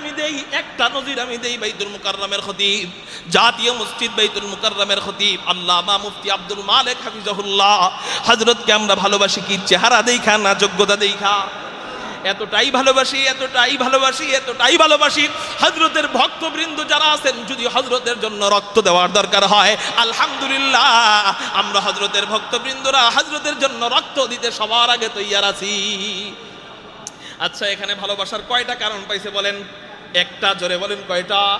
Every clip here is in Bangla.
আমি দেই, একটা নজির আমি দেই বাইতুল মুকাররমের খতিব, জাতীয় মসজিদ বাইতুল মুকাররমের খতিব, আল্লামা মুফতি আব্দুল মালিক হাফিজাহুল্লাহ। হযরতকে আমরা ভালোবাসি কি? চেহারা দেখা না যোগ্যতা দেখা এতটাই ভালোবাসি এতটাই ভালোবাসি এতটাই ভালোবাসি। হজরতের ভক্তবৃন্দ যারা আছেন, যদি হজরতের জন্য রক্ত দেওয়ার দরকার হয়, আলহামদুলিল্লাহ, আমরা হজরতের ভক্তবৃন্দরা হজরতের জন্য রক্ত দিতে সবার আগে তৈয়ার আছি। আচ্ছা এখানে ভালোবাসার কয়টা কারণ পাইছে বলেন? একটা, জোরে বলেন কয়টা?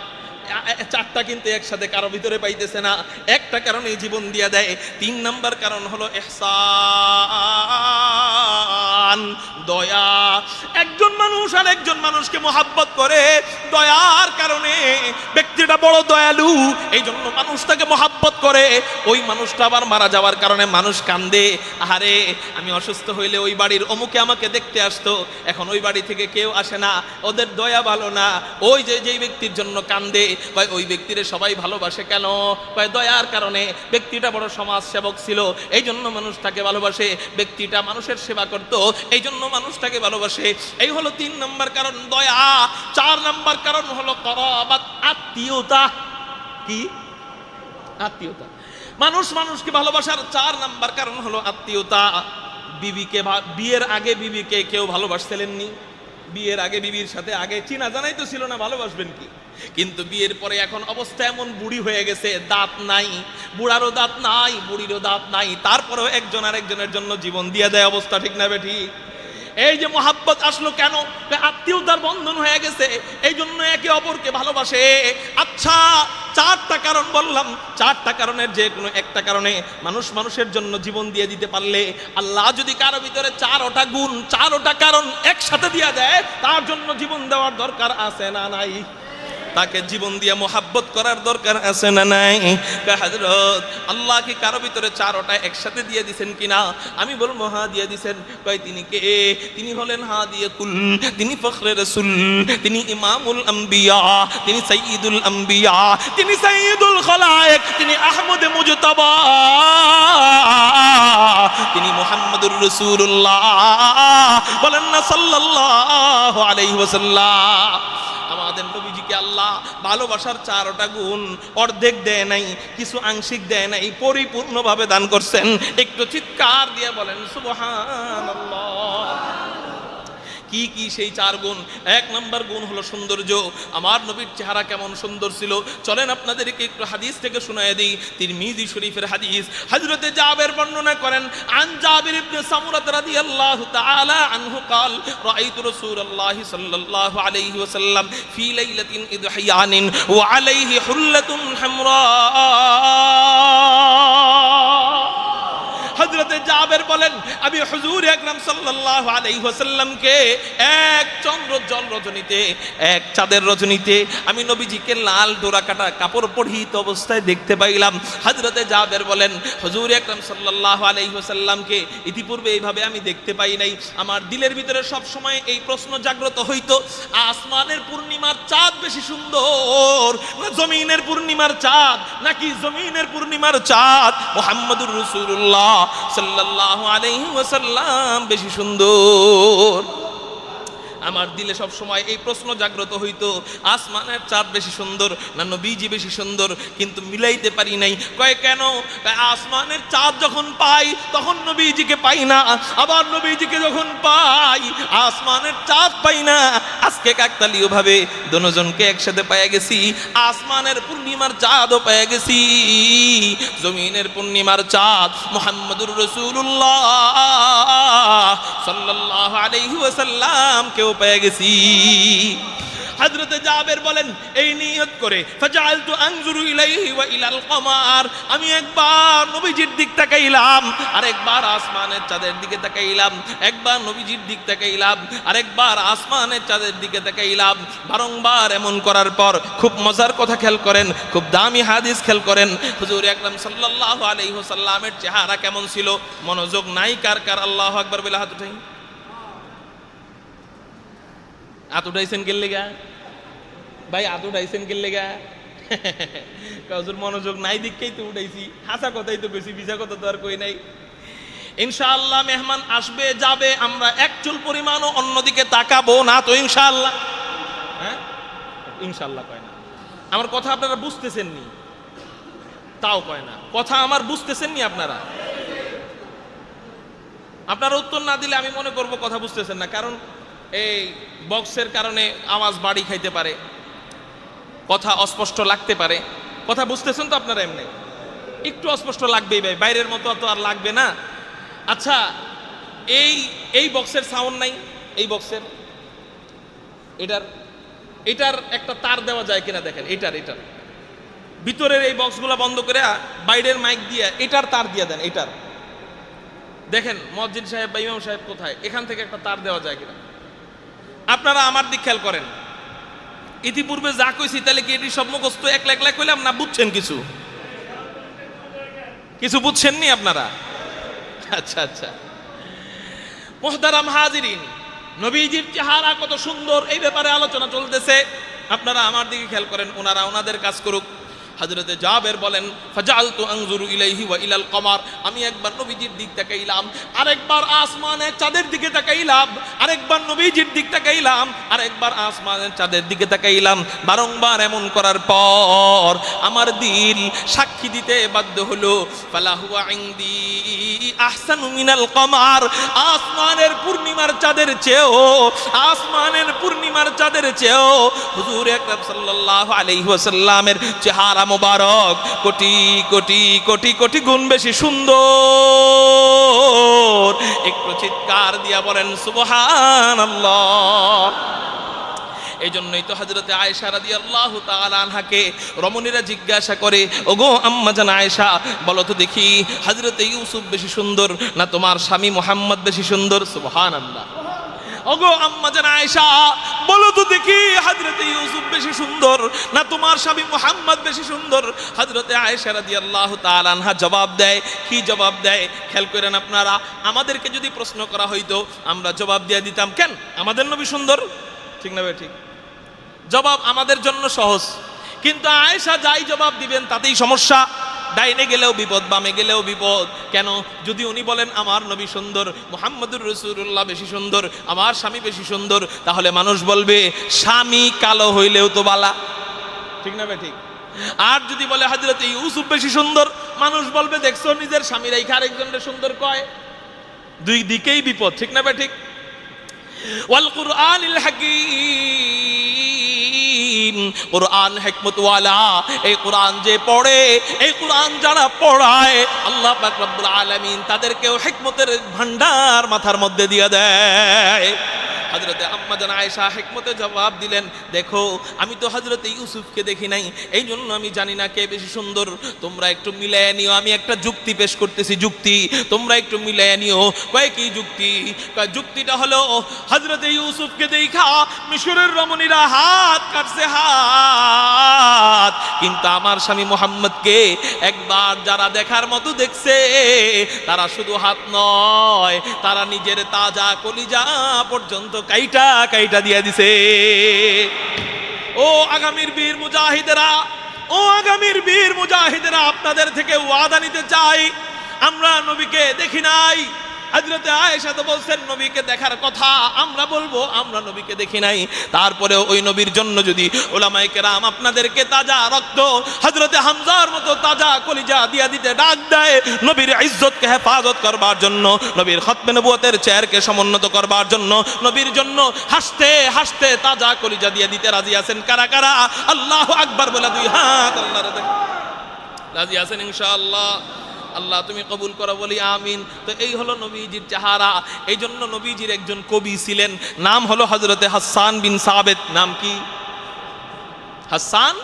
চারটা কিন্তু একসাথে কারও ভিতরে পাইতেছে না। একটা কারণে জীবন দিয়ে দেয়। তিন নাম্বার কারণ হলো এহসান, দয়া। একজন মানুষ আর একজন মানুষকে মোহাব্বত করে। দয়ার কারণে ব্যক্তিটা বড় দয়ালু। এই জন্য মানুষ তাকে মোহাব্বত করে ওই মানুষটা আবার মারা যাওয়ার কারণে মানুষ কান্দে। আহারে, আমি অসুস্থ হইলে ওই বাড়ির অমুকে আমাকে দেখতে আসতো। এখন ওই বাড়ি থেকে কেউ আসে না। ওদের দয়া ভালো না। ওই যে, যেই ব্যক্তির জন্য কান্দে, কয়, ওই ব্যক্তিরে সবাই ভালোবাসে কেন? কয়, দয়ার কারণে ব্যক্তিটা বড় সমাজ সেবক ছিল। এই জন্য মানুষ তাকে ভালোবাসে। ব্যক্তিটা মানুষের সেবা করত। এই জন্য মানুষ তাকে ভালোবাসে। এই হলো তিন নম্বর কারণ দয়া। চার নম্বর কারণ হলো করবাত আত্মীয়তা। কি? আত্মীয়তা। মানুষ মানুষকে ভালোবাসার চার নাম্বার কারণ হলো আত্মীয়তা। বিবিকে বিয়ের আগে বিবিকে কেউ ভালোবাসতেলেননি। বিয়ের আগে বিবির সাথে আগে চিনা জানাই তো ছিল না, ভালোবাসবেন কি? কিন্তু বিয়ের পরে এখন অবস্থা এমন বুড়ি হয়ে গেছে, দাঁত নাই, বুড়ারও দাঁত নাই, বুড়িরও দাঁত নাই, তারপরেও একজন আর একজনের জন্য জীবন দিয়ে দেয় অবস্থা ঠিক না বেঠি এই যে মোহাব্বত আসলো কেন? আত্মীয়তার বন্ধন হয়ে গেছে এই জন্য একে অপরকে ভালোবাসে। আচ্ছা চারটা কারণ বললাম। চারটা কারণের যে কোনো একটা কারণে মানুষ মানুষের জন্য জীবন দিয়ে দিতে পারলে আল্লাহ যদি কারও ভিতরে চারোটা গুণ, চারোটা কারণ একসাথে দিয়ে দেয়, তার জন্য জীবন দেওয়ার দরকার আছে না নাই? তাকে জীবন দিয়ে মোহাব্বত করার দরকার আছে না নাই? হজরত আল্লাহ কি কারও ভিতরে চারোটা একসাথে দিয়ে দিছেন কিনা? আমি বলব, হা দিয়ে দিছেন। কয়, তিনি কে? তিনি হলেন হা দিয়ে কুল তিনি ফখরে রসুল, তিনি ইমামুল আম্বিয়া, তিনি সঈদুল আম্বিয়া, তিনি সঈদুল খলায়েক, তিনি আহমদ মুজতবা, তিনি মোহাম্মদুর রসুল্লাহ বলেন না সাল্লাল্লাহু আলাইহি ওয়াসাল্লাম। আমাদের নবীজিকে আল্লাহ ভালোবাসার চারোটা গুণ অর্ধেক দেয় নাই, কিছু আংশিক দেয় নাই, পরিপূর্ণভাবে দান করছেন। একটু চিৎকার দিয়ে বলেন, সুবহানাল্লাহ। কি কি সেই চার গুণ এক নম্বর গুণ হলো সৌন্দর্য আমার নবীর চেহারা কেমন সুন্দর ছিল চলেন আপনাদেরকে একটু হাদিস থেকে শোনায় দিই তিরমিজি শরীফের হাদিস হযরতে জাবের বর্ণনা করেন আন জাবির ইবনে সামুরাত রাদিয়াল্লাহু তাআলা আনহু قال رايت رسول الله صلى الله عليه وسلم في ليله اضحيان وعليه حله حمراء হজরতে জাবের বলেন আমি হুজুর আকরাম সাল্লাল্লাহু আলাইহি ওয়াসাল্লামকে এক চন্দ্র জল রজনীতে, এক চাঁদের রজনীতে আমি নবীজিকে লাল ডোরা কাটা কাপড় পরিহিত অবস্থায় দেখতে পাইলাম। হজরতে জাবের বলেন, হুজুর আকরাম সাল্লাল্লাহু আলাইহি ওয়াসাল্লামকে ইতিপূর্বে এইভাবে আমি দেখতে পাই নাই। আমার দিলের ভিতরে সব সময় এই প্রশ্ন জাগ্রত হইতো, আসমানের পূর্ণিমার চাঁদ বেশি সুন্দর না জমিনের পূর্ণিমার চাঁদ, নাকি জমিনের পূর্ণিমার চাঁদ? মোহাম্মদুর রসুল্লাহ সাল্লাল্লাহু আলাইহি বেশি সুন্দর। আমার দিলে সব সময় এই প্রশ্ন জাগ্রত হইতো, আসমানের চাঁদ বেশি সুন্দর না নবীজি বেশি সুন্দর? কিন্তু মিলাইতে পারি নাই। কয়, কেন? আসমানের চাঁদ যখন পাই, তখন নবীজিকে পাই না। আবার নবীজিকে যখন পাই, আসমানের চাঁদ পাই না। আজকে কাকতালীয় ভাবে দনোজনকে একসাথে পায়ে গেছি, আসমানের পূর্ণিমার চাঁদও পেয়ে গেছি। জমিনের পূর্ণিমার চাঁদ মোহাম্মদুর রসুল্লাহ ওয়াসাল্লাম কেউ পেয়ে গেছি। হযরতে জাবের বলেন, এই নিয়ত করে, ফাজালতু আনজুরু ইলাইহি ওয়া ইলাল কমার। আমি একবার নবীজির দিক তাকাইলাম আর একবার আসমানের চাঁদের দিকে তাকাইলাম, একবার নবীজির দিক তাকাইলাম আর একবার আসমানের চাঁদের দিকে তাকাইলাম। বারংবার এমন করার পর খুব মজার কথা খেয়াল করেন, খুব দামি হাদিস খেয়াল করেন, হুজুর আকরাম সাল্লাল্লাহু আলাইহি ওয়াসাল্লামের চেহারা কেমন ছিল? মনোযোগ নাই কার কার? আল্লাহু আকবার বলে হাত উঠাই। হাত উঠাইছেন গেলে ভাই হাত উঠাইছেন গেলে কাজুর মনোযোগ নাই দিককেই তো উঠাইছি। হাসা কথাই তো বেশি বিজা কথা তো আর কই নাই। ইনশাআল্লাহ মেহমান আসবে, যাবে, আমরা এক চুল পরিমাণও অন্যদিকে তাকাবো না তো, ইনশাআল্লাহ। হ্যাঁ? ইনশাল্লাহ কয় না। আমার কথা আপনারা বুঝতেছেন নি তাও কয় না। কথা আমার বুঝতেছেন নি আপনারা? আপনারা উত্তর না দিলে আমি মনে করব কথা বুঝতেছেন না, কারণ এই বক্সের কারণে আওয়াজ বাড়ি খাইতে পারে, কথা অস্পষ্ট লাগতে পারে। কথা বুঝতেছেন তো আপনারা এমনি? একটু অস্পষ্ট লাগবেই ভাই, বাইরের মতো তো আর লাগবে না। আচ্ছা এই এই বক্সের সাউন্ড নাই, এই বক্সের? এটার এটার একটা তার দেওয়া যায় কিনা দেখেন, এটার এটার। ভিতরের এই বক্সগুলো বন্ধ করে বাইরের মাইক দিয়ে এটার তার দিয়ে দেন, এটার। দেখেন মসজিদ সাহেব বা ইমাম সাহেব কোথায়? এখান থেকে একটা তার দেওয়া যায় কিনা? আপনারা আমার দিক খেয়াল করেন। ইতিপূর্বে যা কইছি, তাহলে কি এটি সব একলা একলা কইলাম না বুঝছেন কিছু? কিছু বুঝছেন নি আপনারা? আচ্ছা আচ্ছা। মোহতারাম হাজিরিন, নবীজির চেহারা কত সুন্দর, এই ব্যাপারে আলোচনা চলতেছে। আপনারা আমার দিকে খেয়াল করেন, ওনারা ওনাদের কাজ করুক। হজরতে জাবের বলেন, ফাজালতু আনজুরু ইলাইহি ওয়া ইলাল কমার। আমি একবার নবীজির দিক তাকাইলাম, আরেকবার আসমানের চাঁদের দিকে তাকাইলাম, আরেকবার নবীজির দিক তাকাইলাম, আরেকবার আসমানের চাঁদের দিকে তাকাইলাম। বারংবার এমন করার পর আমার দিল সাক্ষী দিতে বাধ্য হলো ফালাহুয়া ইনদি আহসানু মিনাল কমার। আসমানের পূর্ণিমার চাঁদের চেয়েও, আসমানের পূর্ণিমার চাঁদের চেয়েও হুজুর আকরাম সাল্লাল্লাহু আলাইহি ওয়াসাল্লামের চেহারা মোবারক। কোটি কোটি কোটি কোটি গুণ বেশি সুন্দর। একটু চিৎকার দিয়া বলেন, সুবহানাল্লাহ। এই জন্যই তো হজরতে আয়েশা রাদি আল্লাহ আনহাকে রমণীরা জিজ্ঞাসা করে, ওগো আম্মা জান আয়েশা, বলো তো দেখি হজরতে ইউসুফ বেশি সুন্দর না তোমার স্বামী মোহাম্মদ বেশি সুন্দর? সুবহান আল্লাহ ওগো আম্মা আয়েশা, বলো দেখি হজরতে ইউসুফ বেশি সুন্দর, না তোমার স্বামী মোহাম্মদ বেশি সুন্দর? হজরতে আয়েশা রাদি আল্লাহ আনহা জবাব দেয়, কি জবাব দেয়? খেয়াল করেন আপনারা, আমাদেরকে যদি প্রশ্ন করা হইতো, আমরা জবাব দিয়ে দিতাম, কেন? আমাদের নবী সুন্দর? ঠিক না ভাই, ঠিক? জবাব আমাদের জন্য সহজ। কিন্তু আয়েশা যাই জবাব দিবেন, তাতেই সমস্যা। ডাইনে গেলেও বিপদ, বামে গেলেও বিপদ। কেন? যদি উনি বলেন, আমার নবী সুন্দর, মোহাম্মদুর রসুল্লাহ বেশি সুন্দর, আমার স্বামী বেশি সুন্দর, তাহলে মানুষ বলবে, স্বামী কালো হইলেও তো বালা। ঠিক না ভাই, ঠিক? আর যদি বলে হাজরত ইউসুফ বেশি সুন্দর, মানুষ বলবে, দেখছ, নিজের স্বামীর এই আরেকজনের সুন্দর কয়? দুই দিকেই বিপদ, ঠিক না ভাই, ঠিক? ওয়াল কুরআনিল হাকিম। কোরআন হেকমতওয়ালা, এই কোরআন যে পড়ে, এই কোরআন যারা পড়ায়, আল্লাহ পাক রব্বুল আলামিন তাদেরকেও হেকমতের ভান্ডার মাথার মধ্যে দিয়ে দেয়। হজরতে আম্মাজান আয়েশা হেকমতে জবাব দিলেন, দেখো, আমি তো হজরতে ইউসুফকে দেখি নাই। এই জন্য আমি জানি না কে বেশি সুন্দর। তোমরা একটু মিলাইয়া নিও। আমি একটা যুক্তি পেশ করতেছি, যুক্তি। তোমরা একটু মিলাইয়া নিও। কয় কি যুক্তি? যুক্তিটা হলো হজরতে ইউসুফকে দেখা, মিশরের রমণীরা হাত কাটছে হাত। কিন্তু আমার স্বামী মোহাম্মদকে একবার যারা দেখার মতো দেখছে, তারা শুধু হাত নয়, তারা নিজের তাজা কলিজা পর্যন্ত কাইটা কাইটা দিয়ে দিছে। ও আগামীর বীর মুজাহিদেরা, ও আগামীর বীর মুজাহিদেরা, আপনাদের থেকে ওয়াদা নিতে চাই। আমরা নবীকে দেখি নাই। হজরতে আয়েশা বলছেন, নবীকে দেখার কথা আমরা বলব, আমরা নবীকে দেখি নাই। তারপরে ওই নবীর জন্য যদি ওলামাই কেরাম আপনাদেরকে তাজা রক্ত হজরতে হামজার মতো তাজা কলিজা দিয়া দিতে ডাক দেয়, নবীর ইজ্জতকে হেফাজত করবার জন্য, নবীর খতমে নবুয়তের চেয়ারকে সমুন্নত করবার জন্য, নবীর জন্য হাসতে হাসতে তাজা কলিজা দিয়ে দিতে রাজি আছেন কারা কারা? আল্লাহ আকবার বলে দুই হাত আল্লাহ রাজি আছেন ইনশাআল্লাহ। আল্লাহ, তুমি কবুল করো, বলি আমিন। তো এই হলো নবীজির চেহারা। এই জন্য নবীজির একজন কবি ছিলেন, নাম হলো হজরতে হাসান বিন সাবেদ নাম কি? হাসান?